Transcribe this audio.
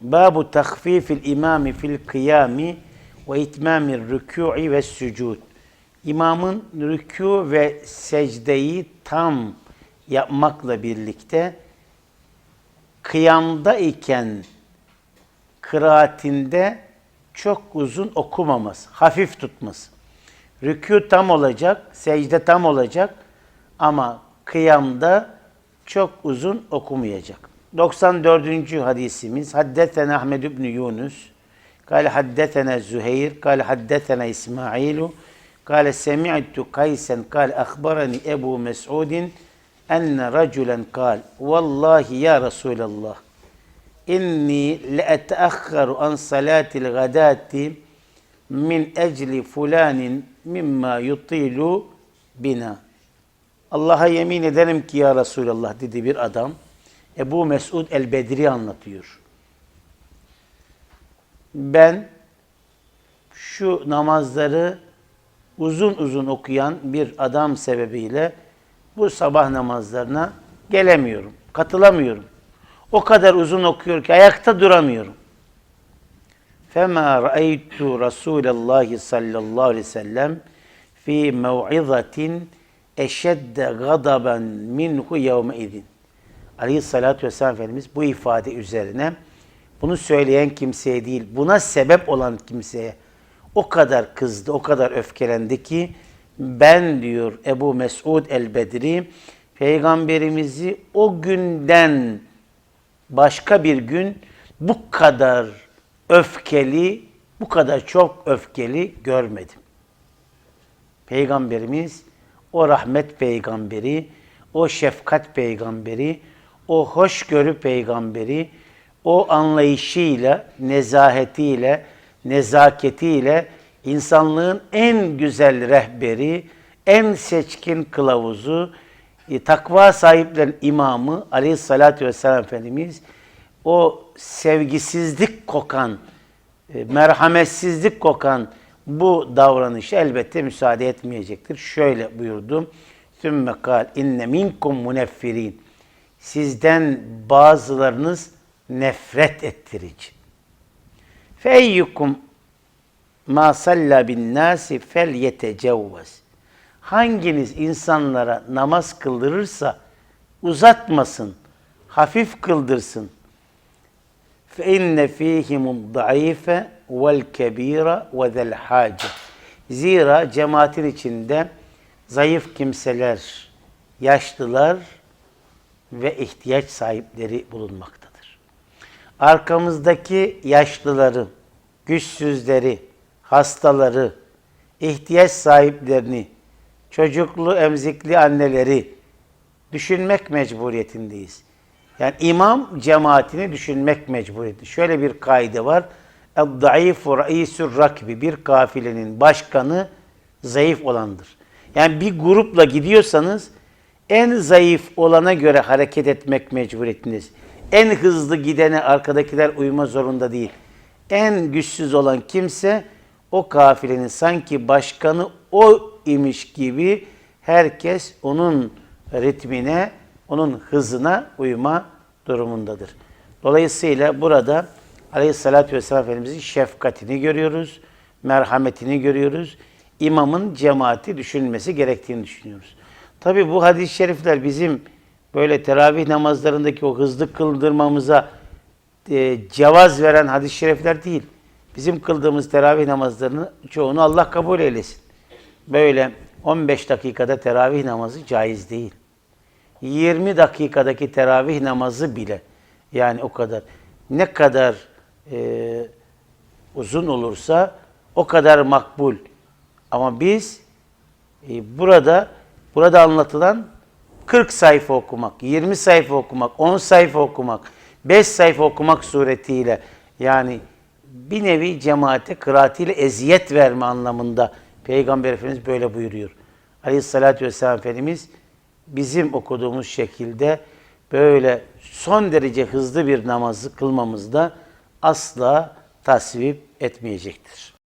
Babu tahfifil imami fil kıyami ve itmamir rükû'i ve sücud. İmamın rükû ve secdeyi tam yapmakla birlikte kıyamda iken kıraatinde çok uzun okumaması, hafif tutması. Rükû tam olacak, secde tam olacak ama kıyamda çok uzun okumayacak. 94. hadisimiz Haddetena Ahmed ibn Yunus قال حدثنا زهير قال حدثنا إسماعيل قال سمعت قيسا قال أخبرني أبو مسعود أن رجلا قال والله يا رسول الله إني لأتأخر عن صلاة الغداة من أجل فلان مما يطيل بنا Allah'a yemin ederim ki ya Resulallah dedi bir adam. Ebu Mesud el-Bedri anlatıyor. Ben şu namazları uzun uzun okuyan bir adam sebebiyle bu sabah namazlarına gelemiyorum, katılamıyorum. O kadar uzun okuyor ki ayakta duramıyorum. فَمَا رَأَيْتُ رَسُولَ اللّٰهِ sallallahu aleyhi ve sellem fi mev'izatin eşedde gadaben minhu yevme idin. Aleyhissalatü vesselam Efendimiz bu ifade üzerine bunu söyleyen kimseye değil, buna sebep olan kimseye o kadar kızdı, o kadar öfkelendi ki ben diyor Ebu Mesud el-Bedri peygamberimizi o günden başka bir gün bu kadar öfkeli, bu kadar çok öfkeli görmedim. Peygamberimiz o rahmet peygamberi, o şefkat peygamberi, o hoşgörü peygamberi, o anlayışıyla, nezahetiyle, nezaketiyle insanlığın en güzel rehberi, en seçkin kılavuzu, e, takva sahiplerin imamı aleyhissalatü vesselam Efendimiz o sevgisizlik kokan, e, merhametsizlik kokan bu davranışı elbette müsaade etmeyecektir. Şöyle buyurdu. Sümme kal inne minkum muneffirin. Sizden bazılarınız nefret ettirici. Feyyukum ma salla bin nasi fel yetecevvez. Hanginiz insanlara namaz kıldırırsa uzatmasın, hafif kıldırsın. Fe inne fihimud daife vel kebira ve zel hace. Zira cemaatin içinde zayıf kimseler, yaşlılar ve ihtiyaç sahipleri bulunmaktadır. Arkamızdaki yaşlıları, güçsüzleri, hastaları, ihtiyaç sahiplerini, çocuklu emzikli anneleri düşünmek mecburiyetindeyiz. Yani imam cemaatini düşünmek mecburiyeti. Şöyle bir kaydı var. Eddaifu reisur rakbi. Bir kafilenin başkanı zayıf olandır. Yani bir grupla gidiyorsanız en zayıf olana göre hareket etmek mecburiyetindeyiz. En hızlı gidene arkadakiler uyma zorunda değil. En güçsüz olan kimse o kafilenin sanki başkanı o imiş gibi herkes onun ritmine, onun hızına uyma durumundadır. Dolayısıyla burada Aleyhisselatü Vesselam Efendimizin şefkatini görüyoruz, merhametini görüyoruz. İmamın cemaati düşünülmesi gerektiğini düşünüyoruz. Tabi bu hadis-i şerifler bizim böyle teravih namazlarındaki o hızlı kıldırmamıza e, cevaz veren hadis-i şerifler değil. Bizim kıldığımız teravih namazlarını çoğunu Allah kabul eylesin. Böyle 15 dakikada teravih namazı caiz değil. 20 dakikadaki teravih namazı bile yani o kadar ne kadar e, uzun olursa o kadar makbul. Ama biz e, burada burada anlatılan 40 sayfa okumak, 20 sayfa okumak, 10 sayfa okumak, 5 sayfa okumak suretiyle yani bir nevi cemaate kıraatiyle eziyet verme anlamında Peygamber Efendimiz böyle buyuruyor. Aleyhissalatü vesselam Efendimiz bizim okuduğumuz şekilde böyle son derece hızlı bir namazı kılmamızda asla tasvip etmeyecektir.